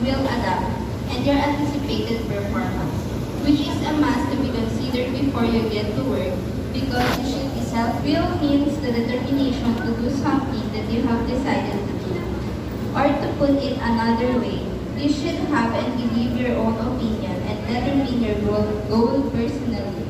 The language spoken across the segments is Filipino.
will adapt, and your anticipated performance, which is a must to be considered before you get to work, because you should be self-will means the determination to do something that you have decided to do. Or to put it another way, you should have and believe your own opinion and determine your goal, goal personally.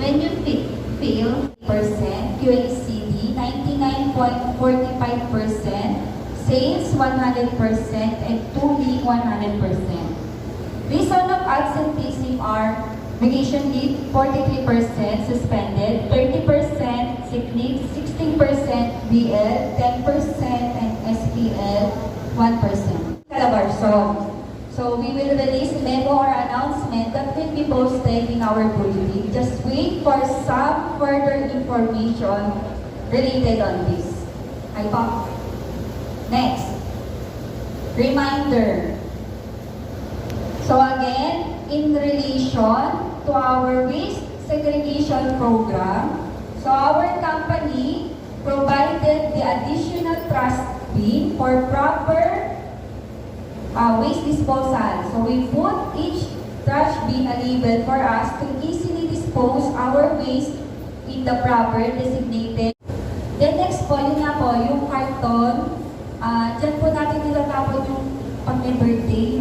When you fa- fail, percent, QACD 99.45%, sales 100%, and tooling 100%. Reason of absenteeism are vacation leave 43% suspended, 30% sick leave, 16% BL, 10% and SPL 1%. Calabarzon. So we will release memo or announcement that will be posted in our bulletin. Just wait for some further information related on this. Ay pa. Next. Reminder. So again, in relation to our waste segregation program, so our company provided the additional trust bin for proper uh, waste disposal. So we put each trash bin a label for us to easily dispose our waste in the proper designated. Then next po, yun nga po, yung karton, ah dyan po natin nilatapon yung pag may birthday,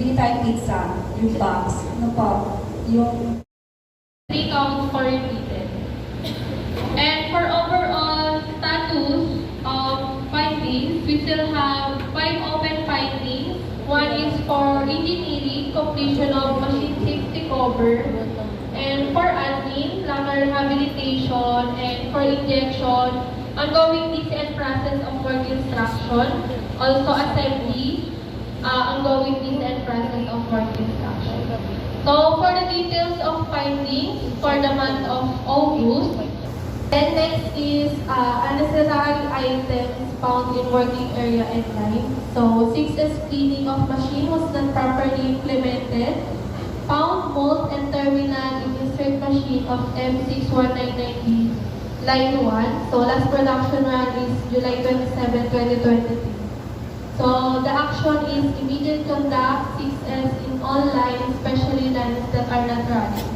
bili tayong pizza, yung box, ano po, yung three counts for repeated. And for overall status of findings, we still have five open findings. One is for engineering, completion of machine safety cover. And for admin, locker rehabilitation, and for injection, ongoing process of work instruction. Also assembly, uh, ongoing DC and process of work instruction. So, for the details of findings for the month of August, then next is uh, unnecessary items found in working area and line. So, 6S cleaning of machine was not properly implemented. Found mold and terminal in insert machine of M6199B line 1. So, last production run is July 27, 2023. So the action is immediate conduct 6S in all lines, especially lines that are not running.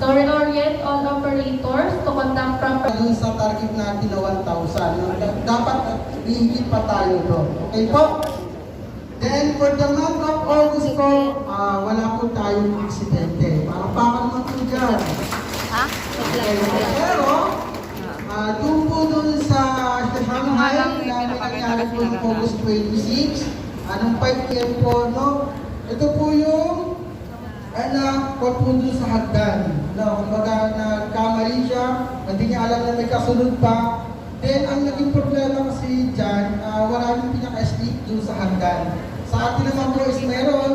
So reorient all operators to conduct proper sa target natin na 1,000, no? Da- dapat hihigit pa tayo doon. Okay po? Then, for the month of August po, ah, wala po tayong aksidente. Parang baka naman po dyan. Okay, pero, ah, doon po doon sa, Shanghai, na may nangyari po noong August 26, anong 5 p.m. po, no? Ito po yung anak ko po doon sa hagdan. No, kumbaga nagkamali siya, hindi niya alam na may kasunod pa. Then, ang naging problema kasi dyan, uh, wala nang pinaka-sleep doon sa hagdan. Sa atin naman po is meron.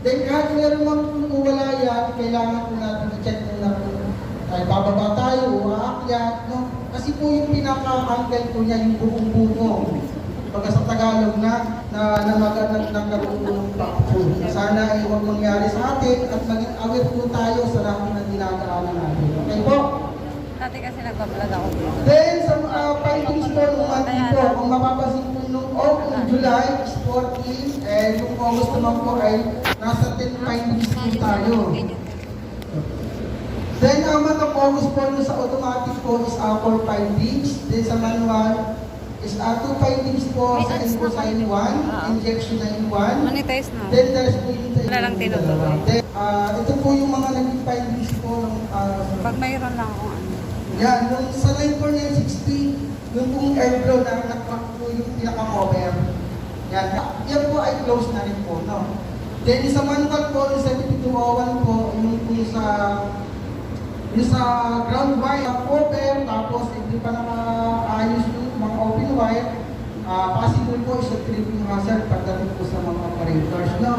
Then, kahit meron man wala yan, kailangan po natin i-check muna po. Ay, bababa tayo, o aakyat, no? Kasi po yung pinaka-angle po niya, yung buong bungong. Pagka sa Tagalog na, na namaganap ng kabuong po. Sana ay huwag mangyari sa atin at maging aware po tayo sa lahat ng dinadaanan natin. Okay po? Dati kasi nagbablog ako. Then, sa uh, findings po ng monthly po, kung mapapansin po nung August, July is 14, and yung August naman po ay nasa 10 findings po tayo. Then, ang of August po nung sa automatic po is uh, 4 findings. Then, sa manual is uh, 2 findings po sa Infosign 1, injection na in 1. Monetize na. Then, there's po yung Wala lang tinutuloy. Then, ah, ito po yung mga naging findings po ng uh, Pag mayroon lang akong ano. yan, nung sa 9460, yung pong airblow na nakrak po yung pinaka-cover. Yan, yan po ay close na rin po, no? Then sa manual po, yung 7201 po, yung po sa yung sa ground wire, na cover, tapos hindi pa nakaayos yung mga open wire, ah possible po is a tripping hazard pagdating po sa mga operators, no?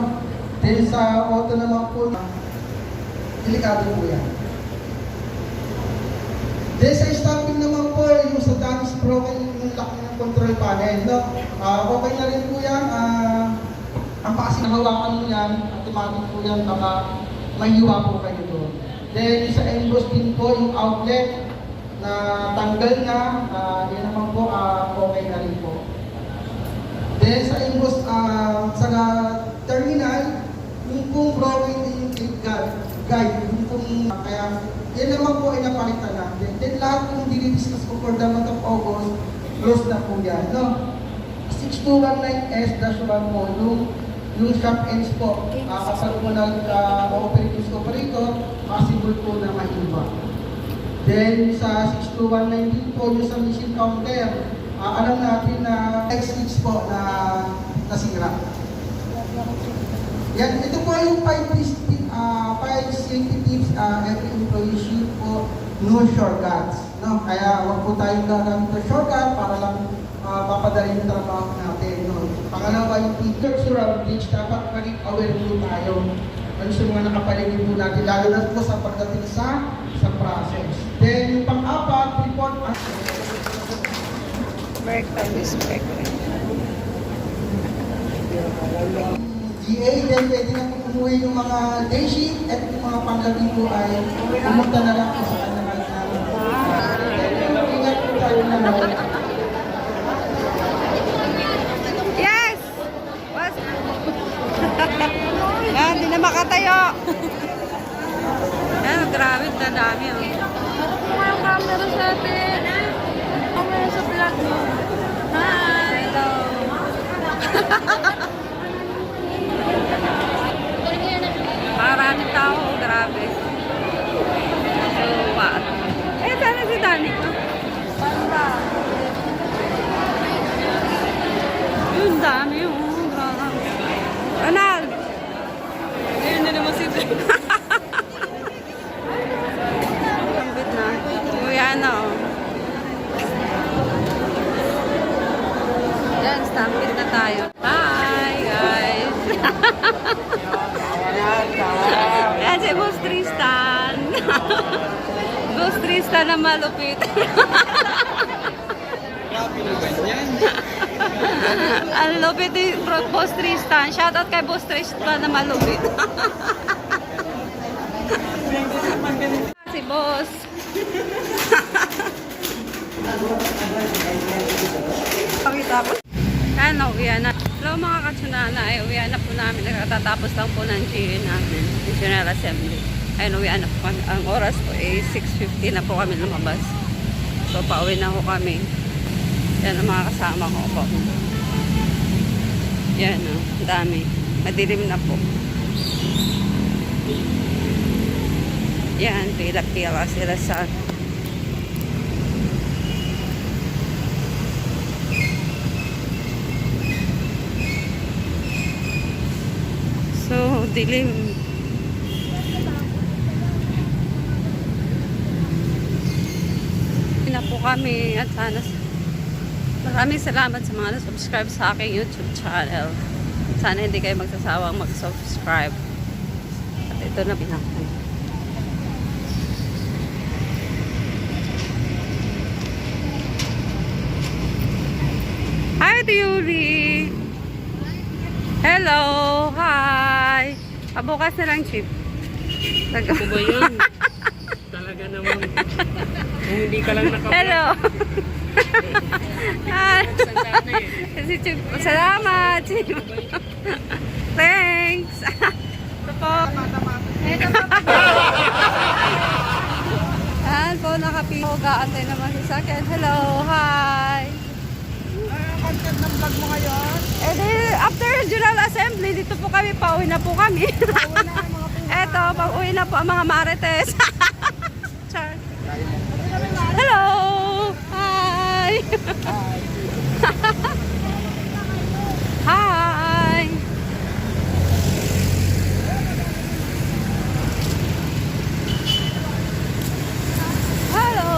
Then sa auto naman po, delikado po yan. Then sa stopping naman po, yung sa damage broken, yung lock ng control panel, no? Ah, okay na rin po yan. Ah, ang kasi hawakan mo yan, automatic po yan, baka mahiwa po kayo. Then sa emboss din po, yung outlet na tanggal na, ah, yan naman po, ah, okay na rin po. Then sa emboss, ah, sa terminal, yung pong drawing yung guide, guide, yung pong, kaya, yan naman po ay napalitan natin. Then lahat kung dinidiscuss ko for the month of August, close na po yan, no? 6219S-1 po, yung shop ends po, uh, kapag po nag-operate yung operator, possible po na maiba. Then sa 6219 po, yung sa machine counter, ah, alam natin na X-switch po na nasira. Yan, ito po yung 5 tips, uh, 5 safety tips uh, every employee should po no shortcuts. No? Kaya wag po tayong gagamit ng shortcut para lang uh, mapadali yung trabaho natin. No? Pangalawa, yung cultural bridge, dapat maging aware po tayo. Ano sa mga nakapaligid po natin, lalo na po sa pagdating sa sa process. Then, yung pang-apat, report at Break time is break time. GA, then pwede na po umuwi yung mga day shift at yung mga panggabi po ay pumunta na lang po sa kanilang uh, Ingat po tayo na Yes! Was... Yan, hindi na makatayo. Yan, grabe, ang dami. Oh. Mga camera sa atin. Camera sa vlog mo. Hi! Hello. Maraming tao, grabe. So, what? Eh, sana si Dani ko. Panda. Yun, dami yung grabe. Ronald! Ayun na naman si Ambit na. Kuya na, oh. Yan, stampit na tayo. Hi, guys! Yan si Boss Tristan. Boss Tristan na malupit. Ang lupit ni Boss Tristan. Shoutout kay Boss Tristan na malupit. si Boss. Pakita ko. Yan, nauwihan na. Hello mga katsunana, ay uwihan na po namin. Nakatatapos lang po ng GA namin. National Assembly. Ayun, uwihan na po kami. Ang oras po ay 6.50 na po kami lumabas. So, pauwi na po kami. Yan ang mga kasama ko po. Yan, oh, dami. Madilim na po. Yan, pila-pila sila sa So, dilim. na po kami at sana maraming salamat sa mga na-subscribe sa aking YouTube channel. Sana hindi kayo magsasawang mag-subscribe. At ito na pinakay. Hi, Yuri! Hello! Hi! Pabukas na lang, Chip. Ako ba yun? Talaga naman. Kung hindi ka lang nakapag Hello! Eh. Si Chip. Salamat. Thanks! Ito po. Ito po. Ayan po, nakapito. Gaantay naman si Sakin. Hello, hi! content ng vlog mo ngayon. Eh di, after General Assembly, dito po kami, pauwi na po kami. Eto, pauwi na po ang mga marites. Hello! Hi! Hi! Hello!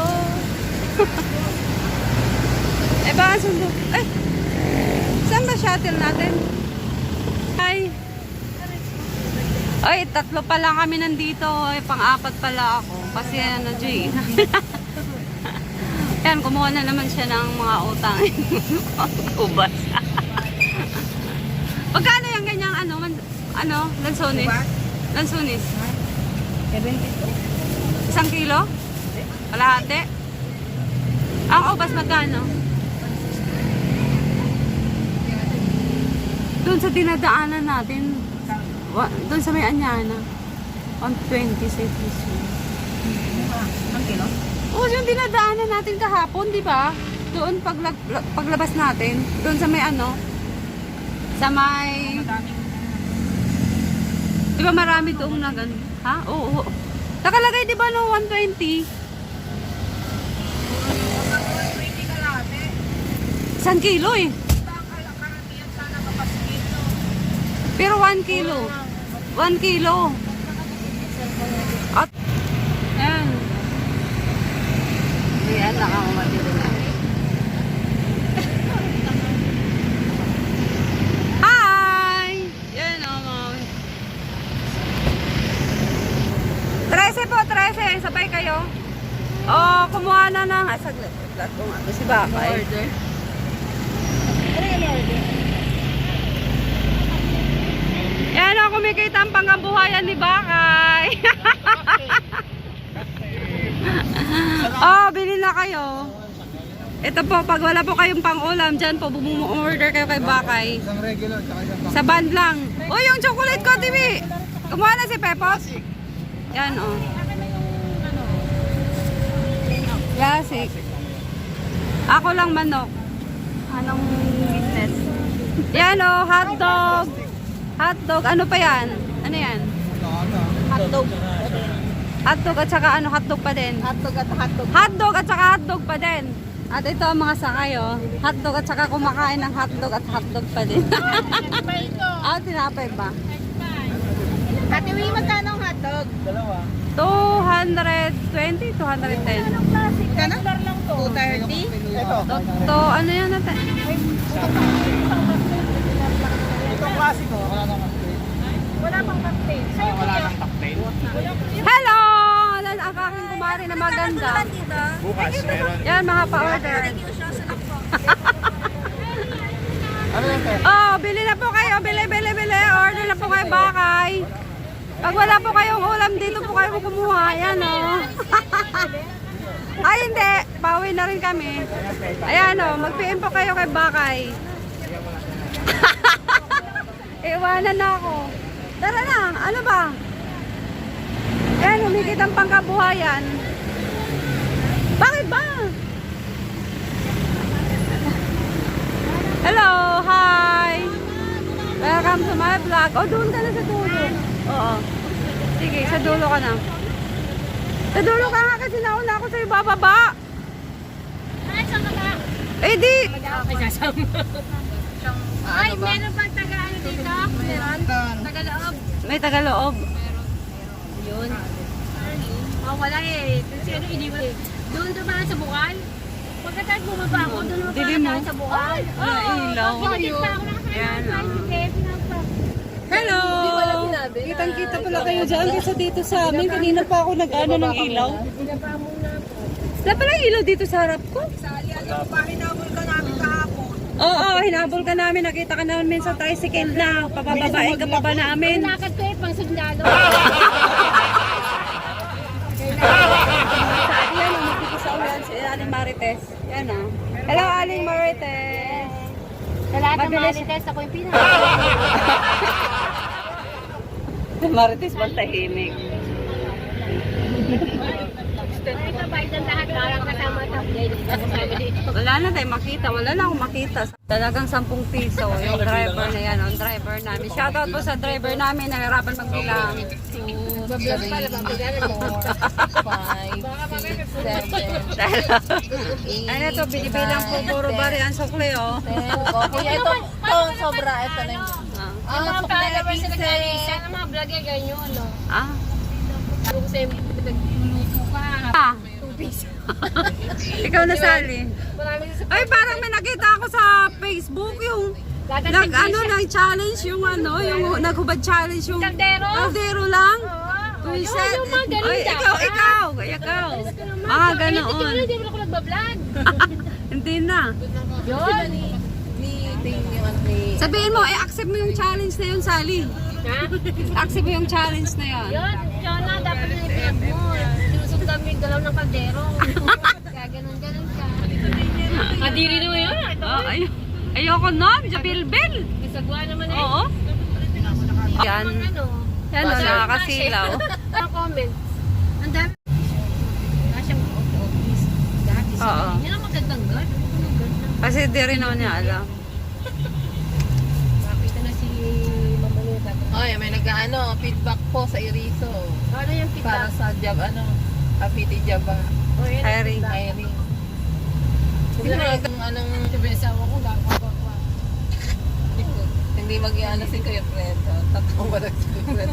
eh baka sundo. Eh! Saan ba shuttle natin? Hi! Ay, tatlo pa lang kami nandito. Ay, pang-apat pala ako. Kasi ano, Jay. Yan, kumuha na naman siya ng mga utang. Ubas. Pagkano yung ganyang ano, man, ano, lansones? Lansones? 72. Isang kilo? Kalahati? Ang ubas magkano? Doon sa dinadaanan natin, doon sa may Anyana, 120 sa piso. Ang kilo? Oo, yung dinadaanan natin kahapon, di ba? Doon paglag, paglabas natin, doon sa may ano, sa may... Di ba marami doon na ganun? Ha? Oo, oo. Nakalagay di ba no 120? Isang kilo eh. Pero 1 kilo. 1 kilo. At, yan. Ayan, nakakamati na. Hi! Yan o, mga... 13 po, 13. Sabay kayo. Oh, kumuha na ng... Ay, saglit. Saglit ko nga. Si Bakay. Order. Yan o, kumikita ang pangkabuhayan ni Bakay. Oh, bili na kayo. Ito po, pag wala po kayong pang-ulam, dyan po, bumu-order kayo kay Bakay. Isang regular, tsaka isang Sa band lang. Oh, yung chocolate ko, TV. Kumuha na si Pepos. Yan, oh. Classic. Ako lang manok. Anong business? Yan, oh, hotdog. Hotdog. Ano pa yan? Ano yan? Hotdog. Hotdog at saka ano, hotdog pa din. Hotdog at hotdog. Hotdog at saka hotdog pa din. At ito ang mga sakay, oh. Hotdog at saka kumakain ng hotdog at hotdog pa din. Ah, tinapay ba? Ate Wee, magkano ang hotdog? 220, 210. Magkano? 230? Ito. To, to ano yan natin? Itong klasiko, wala nang upgrade. Wala pang cocktail. Wala nang cocktail. Hello! Kumari na maganda. Bukas, meron. Yan, mga pa-order. Oh, bili na po kayo. Bili, bili, bili. Order na po kayo, bakay. Pag wala po kayong ulam, dito po kayo kumuha. Yan, oh. Ay, hindi. Bawi na rin kami. Ayan, oh. Mag-PM po kayo kay bakay. Iwanan na ako. Tara na. Ano ba? Ayan, humigit ang pangkabuhayan. Bakit ba? Hello, hi. Welcome to my vlog. Oh, doon ka na sa dulo. Oo. Sige, sa dulo ka na. Sa dulo ka nga kasi nauna ako sa'yo bababa. Ay, saan ka ba? Eh di. Ay, meron pang taga ano dito? Meron? Taga loob. May tagaloob. Yun. Oh, wala eh. Kasi ano, mo eh. Doon dumaan sa bukal. Pagkatapos bumaba ako, doon Dili dumaan mo? sa bukal. Wala ilaw. Pinatid pa ako Yan, kaya. oh. Hello! Kitang-kita pala kayo dyan kasi dito sa amin. Kanina pa ako nag-ano ng ilaw. Wala palang ilaw dito sa harap ko. Oo, hinabol ka namin. Nakita ka namin sa tricycle na. Papababain ka pa ba namin? Lakad ko eh, pang sundalo. Sa yan, umipigis sa ulan si Aling Marites. Yan ah. Hello, Aling Marites. Sa lahat ng Mabilis. marites, ako yung pinaka. Marites, bantahimik. Ay, kabay ng lahat. Parang kasama sa update. Kasama dito. Wala na tayo makita. Wala na akong makita. Talagang 10 piso. Yung driver na yan. Ang driver namin. Shoutout po sa driver namin. Nahirapan magbilang. Vlog pala, mo. ano ito? Binibilang po puro bari ang sukli oh. Kuya, ito, ito, sobra. Ito na yun. Ah. Ang mga followers sa nag-alisa, ang mga vlogger ganyan, no? Ah. Kung sa nagluluto ka, ah. Ikaw na sali. Ay, parang may nakita ako sa Facebook yung nag ano nag challenge yung ano yung naghubad challenge yung kaldero lang Twisted. Yung mga ganun Ay, dapat. ikaw, ikaw, ikaw. Ay, ganoon. na, Hindi mo ako nagbablog. Hindi na. Yun. Ni, Sabihin mo, eh, accept mo yung challenge na yun, Sally. Ha? Accept mo yung challenge na yun. Yun, Shona, dapat na i-vlog mo. Sinusunod kami yung galaw ng kaldero. Kaya ganun-ganun ka. Kadiri naman yun. Oh, ayun. Ayoko nun, Jabilbil. Isagwa naman eh. Oo. Yan. Ano? Yan o, nakakasilaw. Ang comments. Ang dami. Wala siyang office. Dati sa Oo. Yan ang magandang. Ano ganda? Kasi di rin naman niya alam. Makita na si Mama Neta. Oy, may nag-ano, feedback po sa Iriso. Ano yung Para pita? sa job, ano, Kapiti yan ang Hiring. Hiring. Hindi mo kung anong, Sabi sa ko, ako ako. Hindi mag-iano si Kuya Fred. oh. Tatlong ba si Kuya Fred?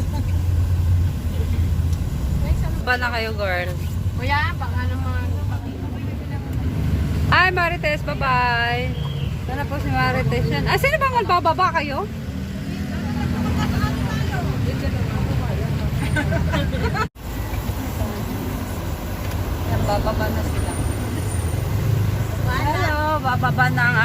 Ba na kayo, girl? Kuya, baka naman. Hi, Marites. Bye-bye. Sana po si Marites yan. Ah, sino bang magbababa kayo? Yan, bababa na sila. Hello, bababa na ang